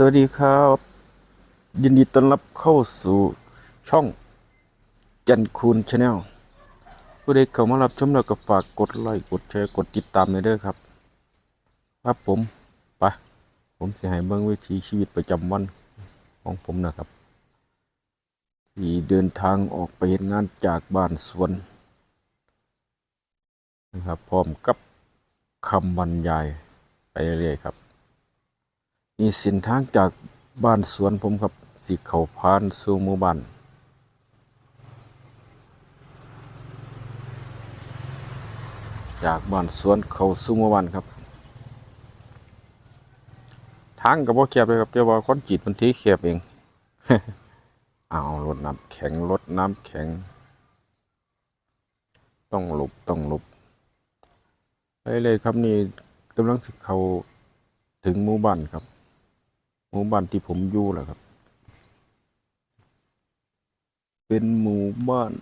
สวัสดีครับ ยินดีต้อนรับเข้าสู่ช่องจันคูนชาแนลผู้ใดเข้ามารับชมแล้วก็ฝากกดไลค์กดแชร์กดติดตามในอยเด้อครับ ครับผมไปผมจะให้เบิ่งวิถีชีวิตประจำวันของผมนะครับ ที่เดินทางออกไปเห็นงานจากบ้านสวนนะครับพร้อมกับคำบรรยายไปเรื่อยๆครับ นี่เส้นทางจากบ้านสวนผมครับสิเขาพานสู่หมู่บ้านจากบ้านสวนเขาสู่หมู่บ้านครับ ทางกับว่าแคบเลยครับแต่ว่าคนจีดมันทีแคบเองเอารถน้ำแข็งรถน้ำแข็ง ต้องหลบต้องหลบไปเลยครับนี่กำลังสิเขาถึงหมู่บ้านครับ หมู่บ้านที่ผมอยู่แหละครับ เป็นหมู่บ้าน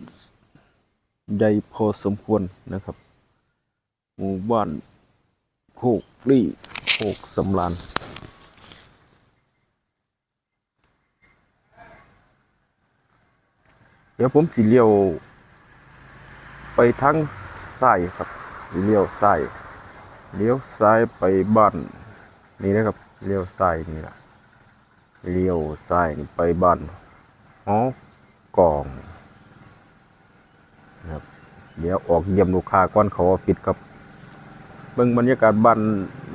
ใหญ่พอสมควรนะครับ หมู่บ้านโคกลี่โคกสำรานเดี๋ยวผมสิเลี้ยวไปทางซ้ายครับเลี้ยวซ้ายเลี้ยวซ้ายไปบ้านนี่นะครับเลี้ยวซ้ายนี่แหละ เลี้ยวซ้ายนี่ไปบ้านหอกองนะครับเดี๋ยวออกเยี่ยมลูกค้าก่อนเขาออฟฟิศครับ เบิ่งบรรยากาศบ้าน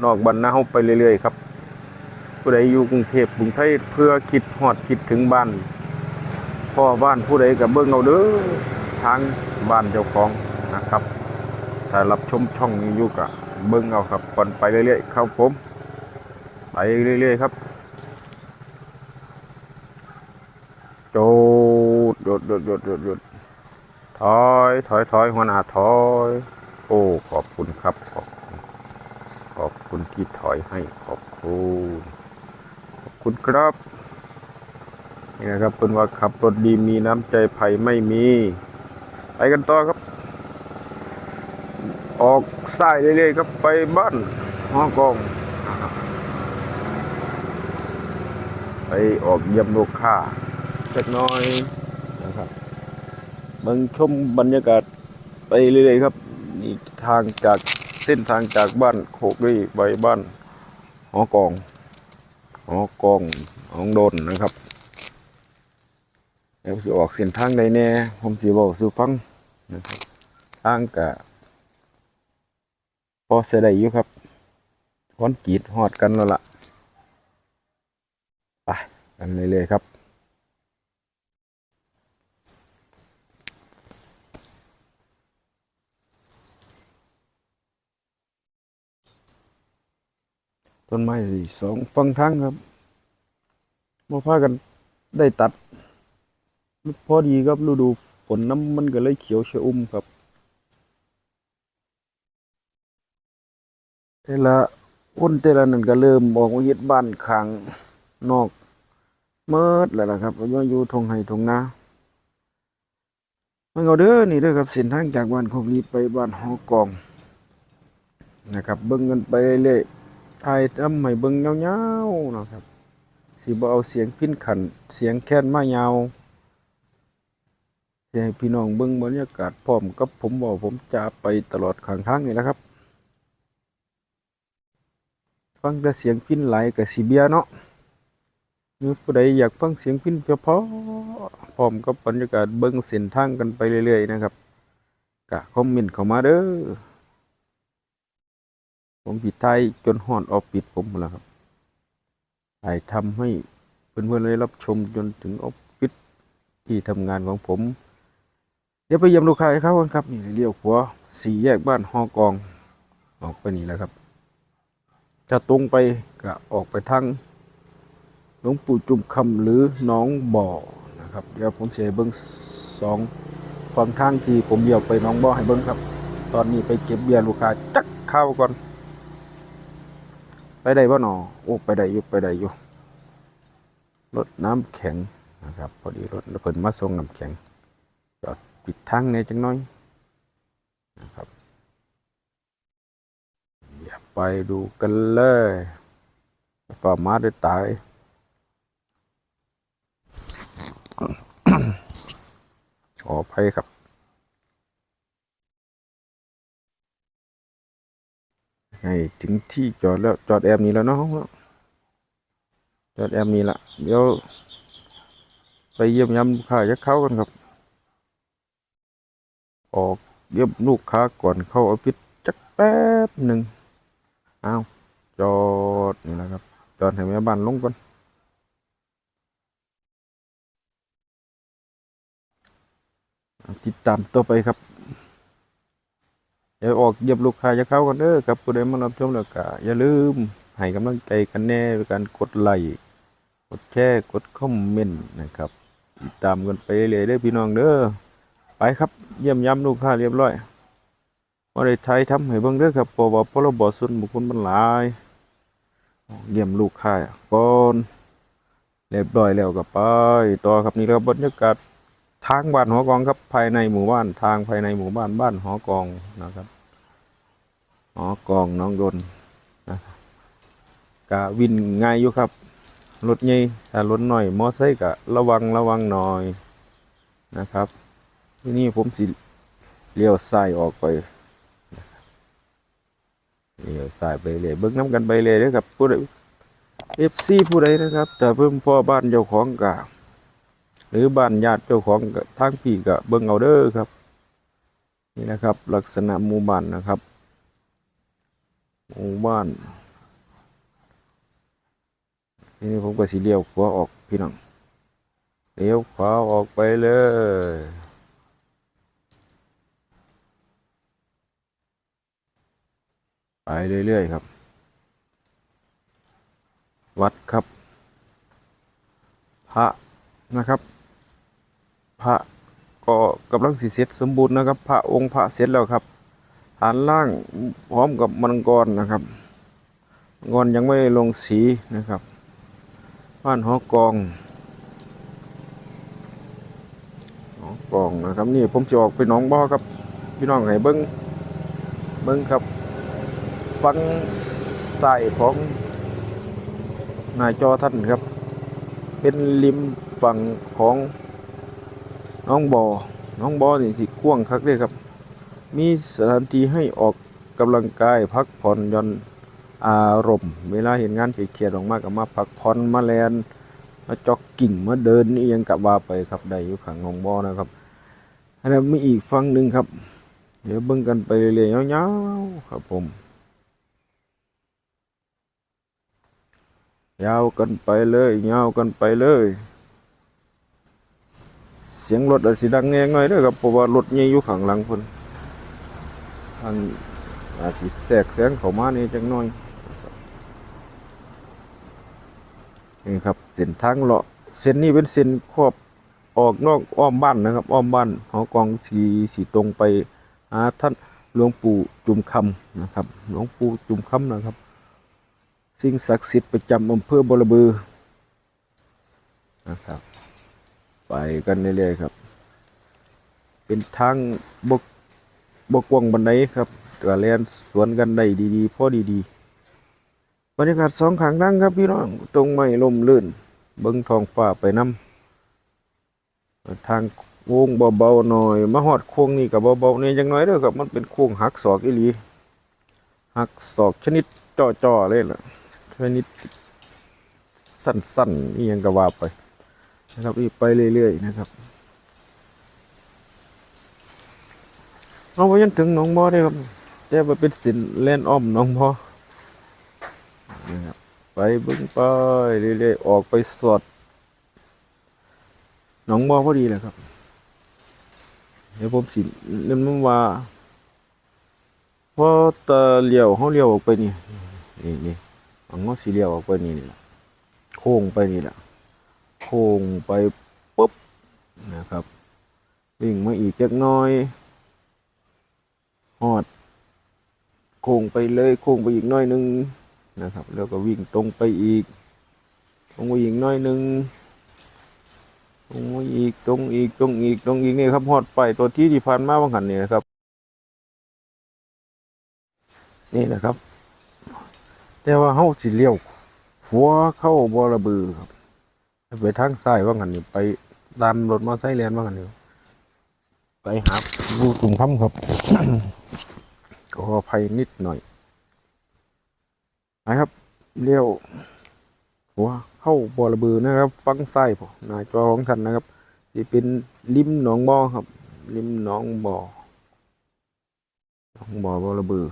นอกบ้านนาเฮาไปเรื่อยๆครับผู้ใดอยู่กรุงเทพกรุงไทยเพื่อคิดฮอดคิดถึงบ้านพ่อบ้านผู้ใดก็เบิ่งเอาเด้อทางบ้านเจ้าของนะครับ ถ้ารับชมช่องนี้อยู่ก็เบิ่งเอาครับก่อนไปเรื่อยๆครับผม ไปเรื่อยๆครับ โจ ดโดดโดดโดดโดดโดดถอย ถอยถอยหัวหน้าถอย โอ้ ขอบคุณครับ ขอบคุณขอบคุณที่ถอยให้ ขอบคุณขอบคุณครับนี่นะครับเป็นว่าขับรถดีมีน้ำใจภัยไม่มี ไปกันต่อครับ ออกซ้ายเรื่อยๆครับไปบ้านฮ่องกงไปออกเยี่ยมลูกค้าสักหน้อย ครับเบิ่งชมบรรยากาศไปเรื่อยๆครับนี่ทางจากเส้นทางจากบ้านโคกรีไปบ้านหอกองหอกองหองโดนนะครับแล้วสิออกเส้นทางใดแน่ผมสิบอกสู่ฟังนะครับทางกะพอเสียได้อยู่ครับคอนกรีดหอดกันแล้วล่ะไปกันเรื่อยๆครับ ต้นไม้สี่สองฟังทางครับมาพากันได้ตัด พอดีครับฤดูฝนน้ำมันก็เลยเขียวชอุ่มครับแต่ละคนแต่ละนั่นก็เริ่มออกมาเฮ็ดบ้านขังนอกเมิดแล้วล่ะครับว่าอยู่ทงไห้ทงนามันเอาเด้อนี่เด้อครับเส้นทางจากบ้านของนี้ไปบ้านหอกองนะครับ เบิ่งกันไปเรื่อยๆ ถ่ายทำให้เบิ่งยาๆนะครับสิบ่เอาเสียงพินขันเสียงแค้นมายาวสิให้พี่น้องเบิ่งบรรยากาศพร้อมกับผมบอกผมจะไปตลอดข้างทางนี่แหละครับ ฟังแต่เสียงพินไหลกับสีเบียเนาะหรือผู้ใดอยากฟังเสียงพินเพาะพร้อมกับบรรยากาศเบิ้งเส้นทางกันไปเรื่อยๆนะครับกะคอมเมนต์เข้ามาเด้อ ผมปิดท้ายจนหอนออฟปิดผมหมดแล้วครับถ่ายทำให้เพื่อนๆได้รับชมจนถึงออฟฟิศที่ทำงานของผม เดี๋ยวไปเยี่ยมลูกค้าให้เขากันครับนี่เลี้ยวขวาสี่แยกบ้านฮอกอง ออกไปนี่แหละครับจะตรงไปก็ออกไปทางหลวงปู่จุ่มคำหรือน้องบ่อนะครับ เดี๋ยวผมเสียเบิ้งสองฝั่งทางที่ผมเดี่ยวไปน้องบ่อให้เบิ้งครับ ตอนนี้ไปเก็บเบียร์ลูกค้าจักเข้าวก่อน ไปได้บ่หนอโอ้ไปได้อยู่ไปได้อยู่รถน้ำแข็งนะครับ พอดีรถเพิ่นมาส่งน้ำแข็งจอดปิดทางในจังน้อยนะครับอย่าไปดูกันเลยป่ามาได้ตายขออภัยครับ ให้ถึงที่จอดแล้วจอดแอมนี้แล้วเนาะจอดแอมนี้ละเดี๋ยวไปเยี่ยมยำลูกค้าจะเข้ากันครับ ออกเยี่ยมลูกค้าก่อนเข้าออฟฟิศจักแป๊บหนึ่งอ้าวจอดนี่แหละครับจอดให้แม่บ้านลงก่อนติดตามต่อไปครับ เดี๋ยวออกเยี่ยมลูกค้าจะเข้ากันเด้อครับผู้ใดมารับชมแล้วก็อย่าลืมให้กำลังใจกันแน่ด้วยการกดไลค์กดแชร์กดคอมเมนต์นะครับติดตามกันไปเรื่อยๆเด้อพี่น้องเด้อไปครับเยี่ยมย้ำลูกค้าเรียบร้อยว่าได้ไทยทำให้เบิ่งเด้อครับเพราะว่าพรบส่วนบุคคลมันหลายเยี่ยมลูกค้าก่อนเรียบร้อยแล้วก็ไปต่อครับนี่ครับบรรยากาศ ทางบ้านหอกองครับภายในหมู่บ้านทางภายในหมู่บ้านบ้านหอกองนะครับหอกองน้องดนนะครับกะวินง่ายอยู่ครับรถใหญ่ถ้ารถหน่อยมอไซค์ก็ระวังระวังหน่อยนะครับ ที่นี่ผมสิเลี้ยวซ้ายออกไปเลี้ยวซ้ายไปเลยเบิ้งน้ำกันไปเลยเด้อครับผู้ใดเอฟซีผู้ใดนะครับแต่เพิ่มพ่อบ้านเจ้าของกะ หรือบ้านญาติเจ้าของทางพี่กะเบิ้งเอาเด้อครับ นี่นะครับ ลักษณะหมู่บ้านนะครับหมู่บ้านทีนี้ผมก็สิเลี้ยวขวาออกพี่น้องเลี้ยวขวาออกไปเลยไปเรื่อยๆครับ วัดครับ พระนะครับ พระก็กำลังสิเสร็จสมบูรณ์นะครับ พระองค์พระเสร็จแล้วครับฐานล่างพร้อมกับมังกรนะครับมังกรยังไม่ลงสีนะครับบ้านหอกองหอกองนะครับนี่ผมจะออกไปหนองบ่อครับ พี่น้องให้เบิ้งเบิ้งครับ ฟังใส่ของนายจอท่านครับ เป็นริมฝั่งของ น้องบอ่น้องบ่อนี่สิกว้างคักเลยครับ มีสถานที่ให้ออกกำลังกายพักผ่อนย่อนอารมณ์ เวลาเห็นงานเครียดออกมาก็มาพักผ่อนมาแลนมาจ็อกกิ่งมาเดินนี่ยังกับว่าไปครับได้อยู่ขังงงบ่อนะครับอันนั้นมีอีกฝั่งหนึ่งครับ เดี๋ยวเบิ่งกันไปเรื่อยๆยาวๆครับผมยาวกันไปเลยยาวกันไปเลย เสียงรถอาจสิดังแงหน่อยเด้อครับเพราะว่ารถใหญ่อยู่ข้างหลังเพิ่นทางอาจสิแทรกแซงเข้ามานี่จังน่อยนี่ครับเส้นทางเลาะเส้นนี้เป็นเส้นครอบออกนอกอ้อมบ้านนะครับ อ้อมบ้านหอกองสีสีตรงไปหาท่านหลวงปู่จุมคำนะครับ หลวงปู่จุมคำนะครับ สิ่งศักดิ์สิทธิ์ประจำอำเภอบรบือนะครับ ไปกันเรื่อยๆครับ เป็นทางบกบกวงบันไดครับกระเลียนสวนกันได้ดีๆพอดีๆบรรยากาศสองข้างนั่งครับพี่น้องตรงไม่ลมลื่น เบิ้งทองฟ้าไปน้ำทางโค้งเบาๆหน่อยมาหอดโค้งนี่กับเบาๆเนี่ยจังน้อยเด้อครับ มันเป็นโค้งหักศอกอีหลีหักศอกชนิดจ่อๆเลยล่ะชนิดสั้นๆนี่ยังกะว่าไป นะครับอีกไปเรื่อยๆนะครับเอาไปยันถึงหนองบ่อได้ครับแต่ว่าเป็นสินแล่นอ้อมหนองบ่อนะครับไปบึ้งไปเรื่อยๆออกไปสอดหนองบ่อพอดีเลยครับ เดี๋ยวผมสิเล่นมันว่าพอตะเลี้ยวเขาเลี้ยวออกไปนี่นี่นี่อังเขาสีเลี้ยวออกไปนี่นี่ล่ะโค้งไปนี่แหละ ค้งไปปุ๊บนะครับวิ่งมาอีกจักน้อยหอด โค้งไปเลยโค้งไปอีกน้อยหนึงนะครับ แล้วก็วิ่งตรงไปอีก ตรงไปอีกน้อยหนึ่งตรงไปอีกตรงอีกตรงอีกตรงอีกนี่ครับฮอดไปตัวที่ที่ผ่านมาบางหันนี่นะครับ นี่นะครับ แต่ว่าเฮาสิเลี้ยวหัวเข้าบอระบือครับ ไปทางซ้ายว่างันนี่ไปตามรถมอไซค์แลนว่างันนี่ไปหาดูกลุ่มค่ำครับขออภัยนิดหน่อยนะครับเลี้ยวหัวเข้าบอระบือนะครับ ฟังไส้ผมหน้าจอของท่านนะครับที่เป็นริมหนองบ่อครับริมหนองบ่อหนองบ่อบอระบือ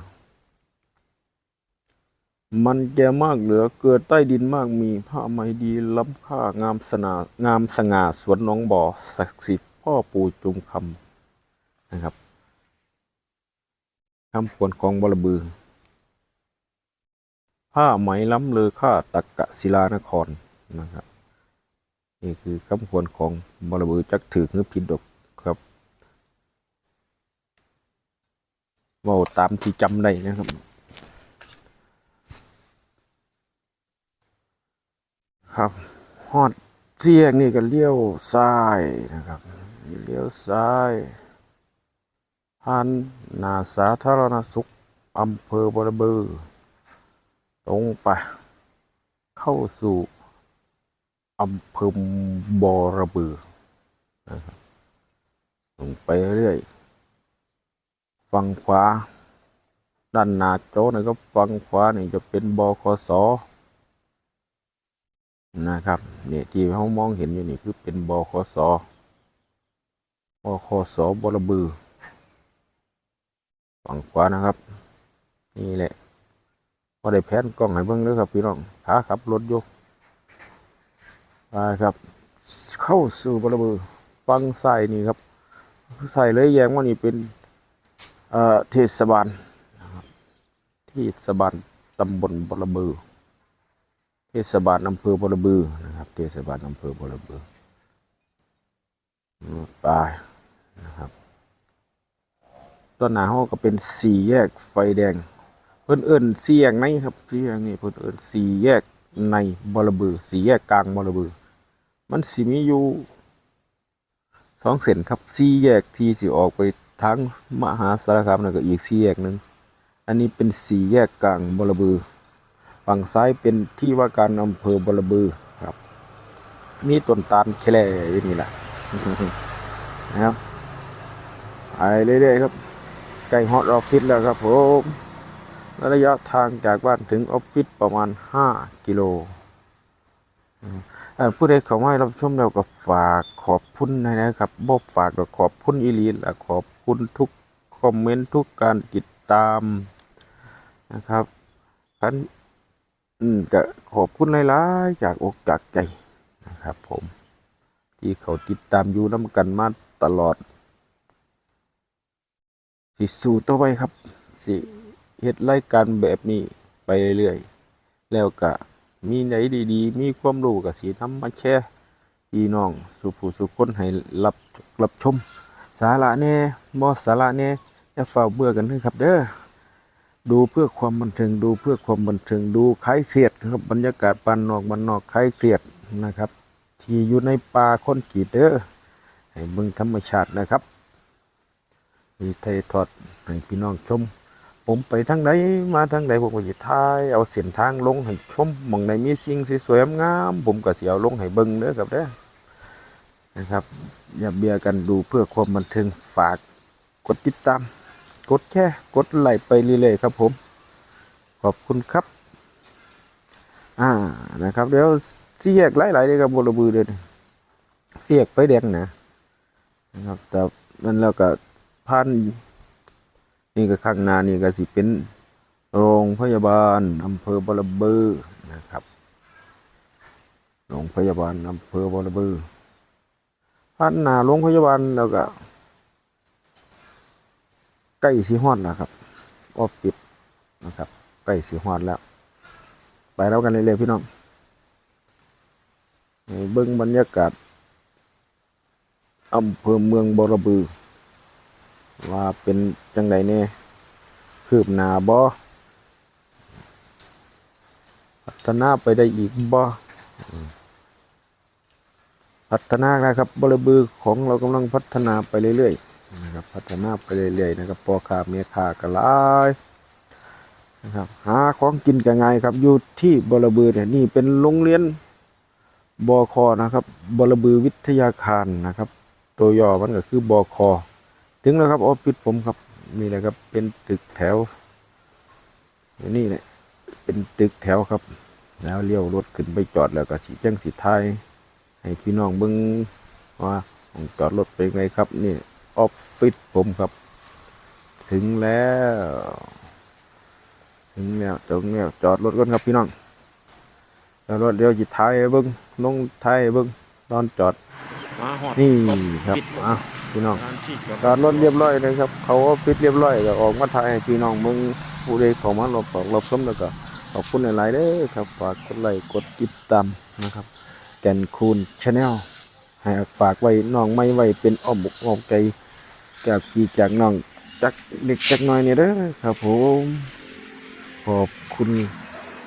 มันแก่มากเหลือเกิดใต้ดินมากมีผ้าไหมดีล้ำค่างามสนางามสง่าสวนหนองบ่อศักดิ์สิทธิ์พ่อปู่จุมคำนะครับคำควรของบรบือ ผ้าไหมล้ำเลอค่าตักกะศิลานครนะครับนี่คือคำควรของบรบือจักถือหรือผิดดกครับว่าตามที่จำได้นะครับ ครับฮอดเสียงนี่ก็เลี้ยวซ้ายนะครับเลี้ยวซ้ายผ่านนาสาธารณสุขอำเภอบรบือ ตรงไป เข้าสู่อำเภอบรบือนะครับตรงไปเรื่อยฝั่งขวา ด้านหน้าโจ้นี่ก็ฝั่งขวานี่จะเป็นบคส นะครับเนี่ยที่เขามองเห็นอยู่นี่คือเป็นบคสบคสบรบือฝั่งขวานะครับ นี่แหละพอได้แผนกล้องให้เบิ่งเลยครับพี่น้องขาขับรถยกไปครับ เข้าสู่บรบือฟังใส่นี่ครับใส่เลยแยงว่านี่เป็นเอ่อเทศบาลนะครับเทศบาลตำบลบรบือ เทศบาลอำเภอบรบือนะครับ เทศบาลอำเภอบรบือไปนะครับต้นหนาห้อก็เป็นสี่แยกไฟแดง เพิ่นเอิ้นสี่แยกในครับสี่แยกนี่เพิ่นเอิ้นสี่แยกในบรบือสี่แยกกลางบรบือ มันสิมีอยู่สองเส้นครับสี่แยกที่สิออกไปทางมหาสารคามนั่นก็อีกสี่แยกหนึ่งอันนี้เป็นสี่แยกกลางบรบือ ฝั่งซ้ายเป็นที่ว่าการอำเภอบรบือครับ มีต้นตาลแคร่อยู่นี่แหละนะครับไปเรื่อยๆครับใกล้ฮอตออฟฟิศแล้วครับผมระยะทางจากบ้านถึงออฟฟิศประมาณ 5 กิโลอืมเอ่อผู้ใดเข้ามารับชมแล้วก็ฝากขอบคุณนะครับบ่ฝากก็ขอบคุณอีลีและขอบคุณทุกคอมเมนต์ทุกการติดตามนะครับคัน อืมก็ขอบคุณหลายๆจากอกจากใจนะครับ ผม ที่เขาติดตามอยู่น้ำกันมาตลอดสิสู่ต่อไปครับ สิเฮ็ดรายการแบบนี้ไปเรื่อยๆแล้วก็มีไหนดีๆ มีความรู้ก็สินำมาแชร์พี่น้องสู่ผู้สู่คนให้รับรับชม สาระแน่บ่สาระแน่อย่าเฝ้าเบื่อกันเด้อครับเด้อ ดูเพื่อความบันเทิงดูเพื่อความบันเทิงดูคลายเครียดครับบรรยากาศบ้านนอกบ้านนอกคลายเครียดนะครับ ที่อยู่ในป่าค้นกีดเด้อให้เบิ่งธรรมชาตินะครับมีไทยทอดให้พี่น้องชม ผมไปทางไหนมาทางไหนผมก็จะถ่ายเอาเส้นทางลงให้ชมมองใดมีสิ่งสวยๆงามผมก็สิเอาลงให้เบิ่งเด้อครับเด้อนะครับอย่าเบียกันดูเพื่อความบันเทิงฝากกดติดตาม กดแค่กดไลค์ไปเรื่อยๆครับผม ขอบคุณครับ อ่านะครับเดี๋ยวเสียกหลายๆเลยครับบรบือเดินเสียกไฟแดงนะนะครับแต่นั่นแล้วก็พันนี่ก็ข้างหน้านี่ก็สิเป็นโรงพยาบาลอำเภอบรบือนะครับโรงพยาบาลอำเภอบรบือพันหน้าโรงพยาบาลแล้วก็ ใกล้สีฮอดแล้วครับออฟฟิศนะครับใกล้สีฮอดแล้ว ไปแล้วกันเลยๆพี่น้องเบิ้งบรรยากาศอำเภอเมืองบรบือ ว่าเป็นจังไดเนี่ยคืบหนาบ่พัฒนาไปได้อีกบ่อพัฒนานะครับบรบือของเรากำลังพัฒนาไปเรื่อยๆ นะครับพัฒนาไปเรื่อยๆนะครับปอคาเมียคากระลายนะครับหาของกินกันไงครับอยู่ที่บรบือเนี่ยนี่เป็นโรงเรียนบอคอนะครับบรบือวิทยาคารนะครับ ตัวย่อมันก็คือบอคอถึงแล้วครับออฟฟิศผมครับนี่แหละครับเป็นตึกแถวนี่แหละเป็นตึกแถวครับ แล้วเลี้ยวรถขึ้นไปจอดแล้วก็สีแจ้งสีไทยให้พี่น้องเบิ่งว่าจอดรถเป็นไงครับนี่ ออฟฟิศผมครับ ถึงแล้ว ถึงแล้วถึงแล้วจอดรถก่อนครับพี่น้องจอดรถเดี๋ยวจิท้ายให้เบิ้งลงท้ายให้เบิ้งตอนจอดมาหอดนี่ครับอะพี่น้องงานที่จอดจอดรถเรียบร้อยเลยครับ เขาออฟฟิศเรียบร้อยก็ออกมาถ่ายให้พี่น้องมึงผู้ใดเขอมาหลบออกหลบซ้ำแล้วก็ขอบคุณหลายๆเด้อครับฝากกดไลค์กดติดตามนะครับ แก่นคูณชาแนล ให้ฝากไว้น้องไม่ไว้เป็นอ้อมอกอ้อมใจจากพี่จากน้องจากเด็กจากน้อยเนี่ยเด้อครับผม ขอบคุณ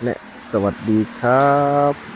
และสวัสดีครับ